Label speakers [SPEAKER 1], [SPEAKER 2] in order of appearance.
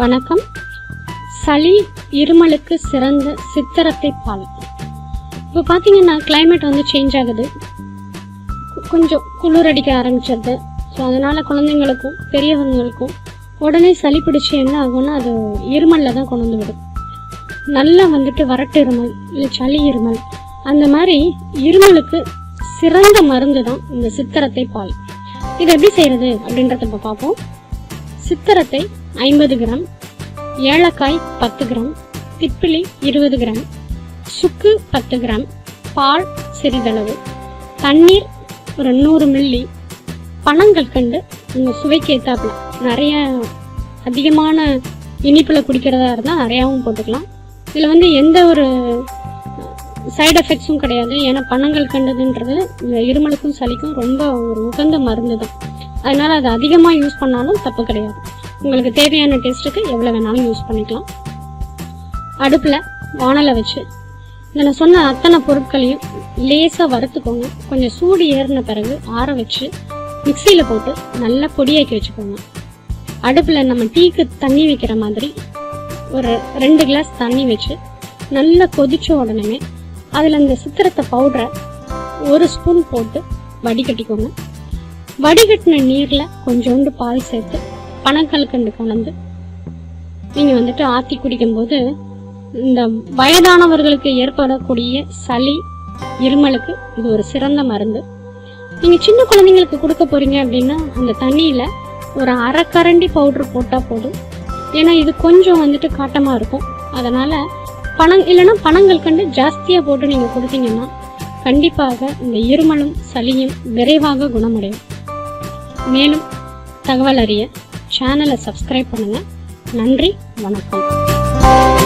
[SPEAKER 1] வணக்கம். சளி இருமலுக்கு சிறந்த சித்திரத்தை பால். இப்போ பார்த்தீங்கன்னா கிளைமேட் வந்து சேஞ்ச் ஆகுது. கொஞ்சம் குளிர் அடிக்க ஆரம்பிச்சிருது. ஸோ அதனால் குழந்தைங்களுக்கும் பெரியவங்களுக்கும் உடனே சளி பிடிச்சி என்ன ஆகும்னா அது இருமலில் தான் கொண்டு வந்து விடும். நல்லா வந்துட்டு வறட்டு இருமல் இல்லை சளி இருமல் அந்த மாதிரி இருமலுக்கு சிறந்த மருந்து தான் இந்த சித்திரத்தை பால். இது எப்படி செய்யறது அப்படின்றத இப்போ பார்ப்போம். சித்திரத்தை ஐம்பது கிராம். ஏலக்காய் பத்து கிராம். திப்பிலி இருபது கிராம். சுக்கு பத்து கிராம். பால் சிறிதளவு. தண்ணீர் ஒரு நூறு மில்லி. பனங்கற்கண்டு உங்கள் சுவைக்கு ஏற்றாப்புல நிறைய அதிகமான இனிப்பில் குடிக்கிறதா இருந்தால் நிறையாவும் போட்டுக்கலாம். இதில் வந்து எந்த ஒரு சைடு எஃபெக்ட்ஸும் கிடையாது. ஏன்னா பனங்கள் கண்டதுன்றது இந்த இருமலுக்கும் சளிக்கும் ரொம்ப ஒரு உகந்த மருந்து தான். அதனால் அது அதிகமாக யூஸ் பண்ணாலும் தப்பு கிடையாது. உங்களுக்கு தேவையான டேஸ்ட்டுக்கு எவ்வளோ வேணாலும் யூஸ் பண்ணிக்கலாம். அடுப்பில் வானலை வச்சு இதில் நான் சொன்ன அத்தனை பொருட்களையும் லேசாக வறுத்துக்கோங்க. கொஞ்சம் சூடு ஏறின பிறகு ஆற வச்சு மிக்சியில் போட்டு நல்லா பொடியாக்கி வச்சுக்கோங்க. அடுப்பில் நம்ம டீக்கு தண்ணி வைக்கிற மாதிரி ஒரு ரெண்டு கிளாஸ் தண்ணி வச்சு நல்லா கொதிச்ச உடனே அதில் இந்த சித்திரத்தை பவுடரை ஒரு ஸ்பூன் போட்டு வடிகட்டிக்கோங்க. வடிகட்டின நீரில் கொஞ்சோண்டு பால் சேர்த்து பனக்கல்கண்டு கலந்து நீங்கள் வந்துட்டு ஆற்றி குடிக்கும்போது இந்த வயதானவர்களுக்கு ஏற்படக்கூடிய சளி இருமலுக்கு இது ஒரு சிறந்த மருந்து. நீங்கள் சின்ன குழந்தைங்களுக்கு கொடுக்க போகிறீங்க அப்படின்னா அந்த தண்ணியில் ஒரு அரை கரண்டி பவுடர் போட்டால் போதும். ஏன்னா இது கொஞ்சம் வந்துட்டு காட்டமாக இருக்கும். அதனால் பணம் இல்லைன்னா பணங்கள் கண்டு ஜாஸ்தியாக போட்டு நீங்கள் கொடுத்தீங்கன்னா கண்டிப்பாக இந்த இருமலும் சளியும் விரைவாக குணமடையும். மேலும் தகவல் அறிய சேனலை சப்ஸ்கிரைப் பண்ணுங்கள் நன்றி வணக்கம்.